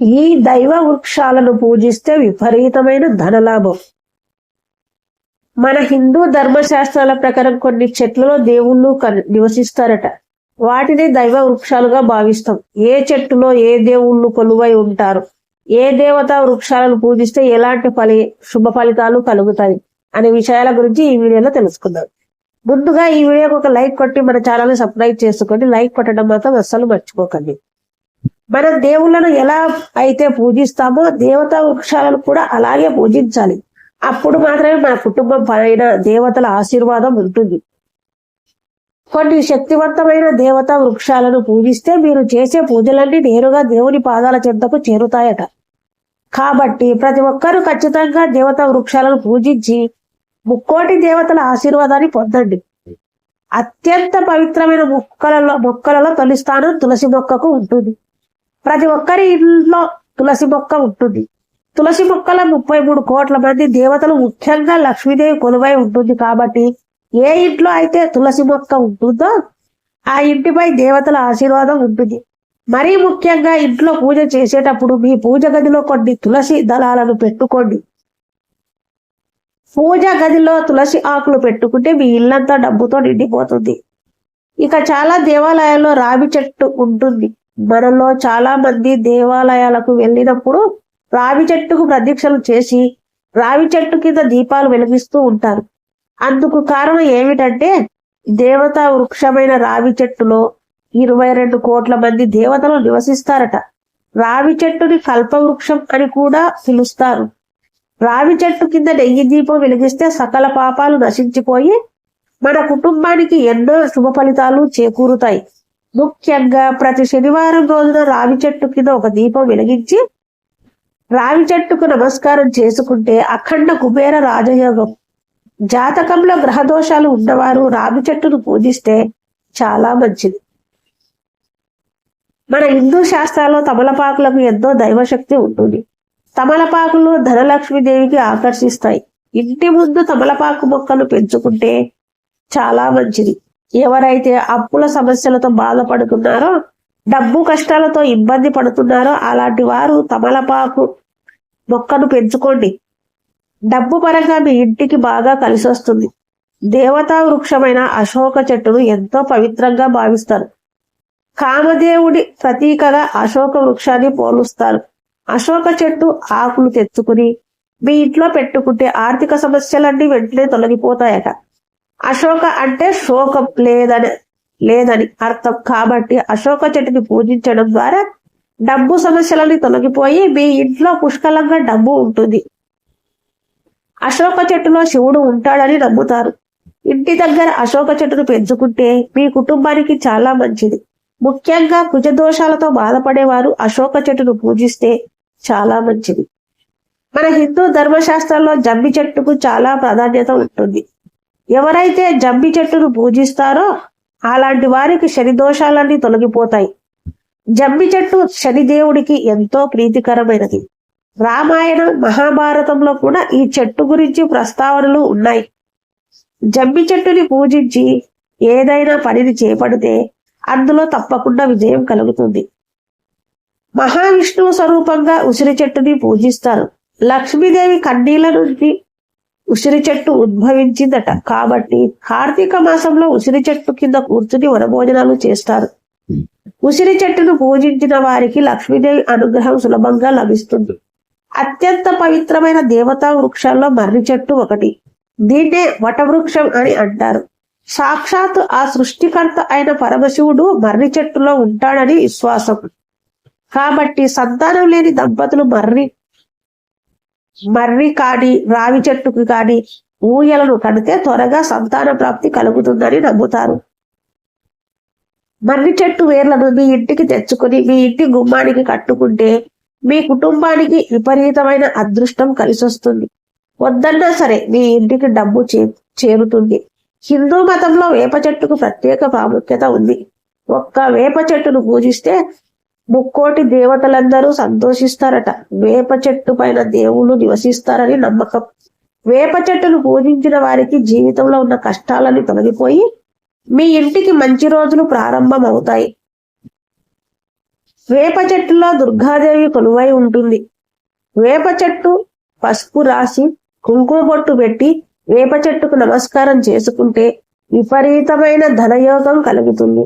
ఈ దైవ వృక్షాలను పూజిస్తే విపరీతమైన ధనలాభం. మన హిందూ ధర్మశాస్త్రాల ప్రకారం కొన్ని చెట్లలో దేవుళ్ళు కన్- నివసిస్తారట. వాటిని దైవ వృక్షాలుగా భావిస్తాం. ఏ చెట్టులో ఏ దేవుళ్ళు కొలువై ఉంటారు? ఏ దేవత వృక్షాలను పూజిస్తే ఎలాంటి ఫలి శుభ ఫలితాలు కలుగుతాయి? అనే విషయాల గురించి ఈ వీడియోలో తెలుసుకుందాం. ముందుగా ఈ వీడియోకి ఒక లైక్ కొట్టి మన ఛానల్ని సబ్స్క్రైబ్ చేసుకోండి. లైక్ కొట్టడం మాత్రం అస్సలు మర్చిపోకండి. మనం దేవుళ్ళను ఎలా అయితే పూజిస్తామో దేవతా వృక్షాలను కూడా అలాగే పూజించాలి. అప్పుడు మాత్రమే మన కుటుంబం పైన దేవతల ఆశీర్వాదం ఉంటుంది. కొన్ని శక్తివంతమైన దేవతా వృక్షాలను పూజిస్తే మీరు చేసే పూజలన్నీ నేరుగా దేవుని పాదాల చెంతకు చేరుతాయట. కాబట్టి ప్రతి ఒక్కరూ ఖచ్చితంగా దేవతా వృక్షాలను పూజించి ముక్కోటి దేవతల ఆశీర్వాదాన్ని పొందండి. అత్యంత పవిత్రమైన మొక్కలలో మొక్కలలో తొలి స్థానం తులసి మొక్కకు ఉంటుంది. ప్రతి ఒక్కరి ఇంట్లో తులసి మొక్క ఉంటుంది. తులసి మొక్కల ముప్పై మూడు కోట్ల మంది దేవతలు ముఖ్యంగా లక్ష్మీదేవి కొలువై ఉంటుంది కాబట్టి ఏ ఇంట్లో అయితే తులసి మొక్క ఉంటుందో ఆ ఇంటిపై దేవతల ఆశీర్వాదం ఉంటుంది. మరీ ముఖ్యంగా ఇంట్లో పూజ చేసేటప్పుడు మీ పూజ గదిలో కొన్ని తులసి దళాలను పెట్టుకోండి. పూజ గదిలో తులసి ఆకులు పెట్టుకుంటే మీ ఇల్లంతా డబ్బుతో నిండిపోతుంది. ఇక చాలా దేవాలయాల్లో రావి చెట్టు ఉంటుంది. మనలో చాలా మంది దేవాలయాలకు వెళ్ళినప్పుడు రావి చెట్టుకు ప్రదీక్షలు చేసి రావి చెట్టు కింద దీపాలు వెలిగిస్తూ ఉంటారు. అందుకు కారణం ఏమిటంటే దేవతా వృక్షమైన రావి చెట్టులో ఇరవై రెండు కోట్ల మంది దేవతలు నివసిస్తారట. రావి చెట్టుని కల్పవృక్షం అని కూడా పిలుస్తారు. రావి చెట్టు కింద నెయ్యి దీపం వెలిగిస్తే సకల పాపాలు నశించిపోయి మన కుటుంబానికి ఎన్నో శుభ ఫలితాలు చేకూరుతాయి. ముఖ్యంగా ప్రతి శనివారం రోజున రావి చెట్టు కింద ఒక దీపం వెలిగించి రావి చెట్టుకు నమస్కారం చేసుకుంటే అఖండ కుబేర రాజయోగం. జాతకంలో గ్రహ దోషాలు ఉన్నవారు రావి చెట్టును పూజిస్తే చాలా మంచిది. మన హిందూ శాస్త్రాల్లో తమలపాకులకు ఎంతో దైవశక్తి ఉంటుంది. తమలపాకులు ధనలక్ష్మీదేవికి ఆకర్షిస్తాయి. ఇంటి ముందు తమలపాకు మొక్కలు పెంచుకుంటే చాలా మంచిది. ఎవరైతే అప్పుల సమస్యలతో బాధపడుతున్నారో డబ్బు కష్టాలతో ఇబ్బంది పడుతున్నారో అలాంటి వారు తమలపాకు మొక్కను పెంచుకోండి. డబ్బు పరంగా మీ ఇంటికి బాగా కలిసి వస్తుంది. దేవతా వృక్షమైన అశోక చెట్టును ఎంతో పవిత్రంగా భావిస్తారు. కామదేవుడి ప్రతీకగా అశోక వృక్షాన్ని పోలుస్తారు. అశోక చెట్టు ఆకులు తెచ్చుకుని మీ ఇంట్లో పెట్టుకుంటే ఆర్థిక సమస్యలన్నీ వెంటనే తొలగిపోతాయట. అశోక అంటే శోకం లేదని లేదని అర్థం. కాబట్టి అశోక చెట్టుని పూజించడం ద్వారా డబ్బు సమస్యలని తొలగిపోయి మీ ఇంట్లో పుష్కలంగా డబ్బు ఉంటుంది. అశోక చెట్టులో శివుడు ఉంటాడని నమ్ముతారు. ఇంటి దగ్గర అశోక చెట్టును పెంచుకుంటే మీ కుటుంబానికి చాలా మంచిది. ముఖ్యంగా కుజదోషాలతో బాధపడేవారు అశోక చెట్టును పూజిస్తే చాలా మంచిది. మన హిందూ ధర్మశాస్త్రంలో జమ్మి చెట్టుకు చాలా ప్రాధాన్యత ఉంటుంది. ఎవరైతే జమ్మి చెట్టును పూజిస్తారో అలాంటి వారికి శని దోషాలన్నీ తొలగిపోతాయి. జమ్మి చెట్టు శనిదేవుడికి ఎంతో ప్రీతికరమైనది. రామాయణం మహాభారతంలో కూడా ఈ చెట్టు గురించి ప్రస్తావనలు ఉన్నాయి. జమ్మి చెట్టుని పూజించి ఏదైనా పనిని చేపడితే అందులో తప్పకుండా విజయం కలుగుతుంది. మహావిష్ణువు స్వరూపంగా ఉసిరి చెట్టుని పూజిస్తారు. లక్ష్మీదేవి కన్నీళ్ళ నుండి ఉసిరి చెట్టు ఉద్భవించిందట. కాబట్టి కార్తీక మాసంలో ఉసిరి చెట్టు కింద కూర్చుని వనభోజనాలు చేస్తారు. ఉసిరి చెట్టును పూజించిన వారికి లక్ష్మీదేవి అనుగ్రహం సులభంగా లభిస్తుంది. అత్యంత పవిత్రమైన దేవతా వృక్షాల్లో మర్రి చెట్టు ఒకటి. దీన్నే వటవృక్షం అని అంటారు. సాక్షాత్ ఆ సృష్టికర్త అయిన పరమశివుడు మర్రి చెట్టులో ఉంటాడని విశ్వాసం. కాబట్టి సంతానం లేని దంపతులు మర్రి మర్రి కానీ రావి చెట్టుకు కానీ ఊయలను కడితే త్వరగా సంతాన ప్రాప్తి కలుగుతుందని నమ్ముతారు. మర్రి చెట్టు వేర్లను మీ ఇంటికి తెచ్చుకుని మీ ఇంటి గుమ్మానికి కట్టుకుంటే మీ కుటుంబానికి విపరీతమైన అదృష్టం కలిసొస్తుంది. వద్దన్నా సరే మీ ఇంటికి డబ్బు చే చేరుతుంది. హిందూ మతంలో వేప చెట్టుకు ప్రత్యేక ప్రాముఖ్యత ఉంది. ఒక్క వేప చెట్టును పూజిస్తే ముక్కోటి దేవతలందరూ సంతోషిస్తారట. వేప చెట్టు పైన దేవుళ్ళు నివసిస్తారని నమ్మకం. వేప చెట్టును పూజించిన వారికి జీవితంలో ఉన్న కష్టాలని తొలగిపోయి మీ ఇంటికి మంచి రోజులు ప్రారంభం అవుతాయి వేప చెట్టులో దుర్గాదేవి కొలువై ఉంటుంది. వేప చెట్టు పసుపు రాసి కుంకుమ బొట్టు పెట్టి వేప చెట్టుకు నమస్కారం చేసుకుంటే విపరీతమైన ధనయోగం కలుగుతుంది.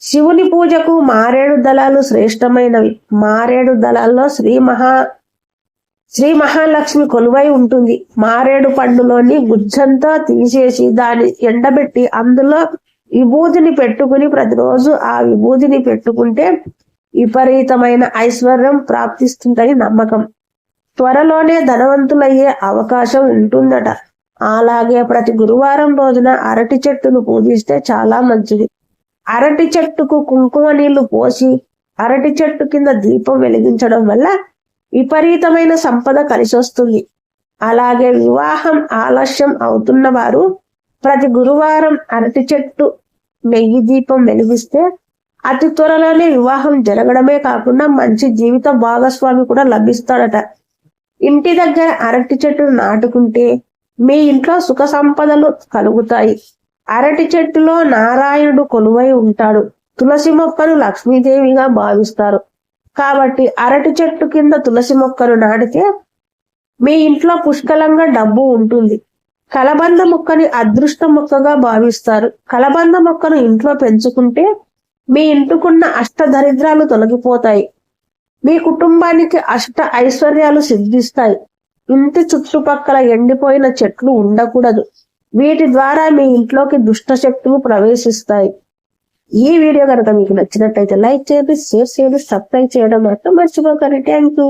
శివుని పూజకు మారేడు దళాలు శ్రేష్టమైనవి. మారేడు దళాల్లో శ్రీ మహా శ్రీ మహాలక్ష్మి కొలువై ఉంటుంది. మారేడు పండులోని గుజ్జంతా తీసేసి దాన్ని ఎండబెట్టి అందులో విభూతిని పెట్టుకుని ప్రతిరోజు ఆ విభూతిని పెట్టుకుంటే విపరీతమైన ఐశ్వర్యం ప్రాప్తిస్తుందని నమ్మకం. త్వరలోనే ధనవంతులయ్యే అవకాశం ఉంటుందట. అలాగే ప్రతి గురువారం రోజున అరటి చెట్టును పూజిస్తే చాలా మంచిది. అరటి చెట్టుకు కుంకుమ నీళ్ళు పోసి అరటి చెట్టు కింద దీపం వెలిగించడం వల్ల విపరీతమైన సంపద కలిసొస్తుంది. అలాగే వివాహం ఆలస్యం అవుతున్న వారు ప్రతి గురువారం అరటి చెట్టు నెయ్యి దీపం వెలిగిస్తే అతి త్వరలోనే వివాహం జరగడమే కాకుండా మంచి జీవిత భాగస్వామి కూడా లభిస్తాడట. ఇంటి దగ్గర అరటి చెట్టును నాటుకుంటే మీ ఇంట్లో సుఖ సంపదలు కలుగుతాయి. అరటి చెట్టులో నారాయణుడు కొలువై ఉంటాడు. తులసి మొక్కను లక్ష్మీదేవిగా భావిస్తారు. కాబట్టి అరటి చెట్టు కింద తులసి మొక్కను నాటితే మీ ఇంట్లో పుష్కలంగా డబ్బు ఉంటుంది. కలబంద మొక్కని అదృష్ట మొక్కగా భావిస్తారు. కలబంద మొక్కను ఇంట్లో పెంచుకుంటే మీ ఇంటికున్న అష్ట దరిద్రాలు తొలగిపోతాయి. మీ కుటుంబానికి అష్ట ఐశ్వర్యాలు సిద్ధిస్తాయి. ఇంటి చుట్టుపక్కల ఎండిపోయిన చెట్లు ఉండకూడదు. వీటి ద్వారా మీ ఇంట్లోకి దుష్ట శక్తులు ప్రవేశిస్తాయి. ఈ వీడియో కనుక మీకు నచ్చినట్లయితే లైక్ చేయండి షేర్ చేయండి సబ్స్క్రైబ్ చేయడం మాత్రం మర్చిపోకండి. Thank you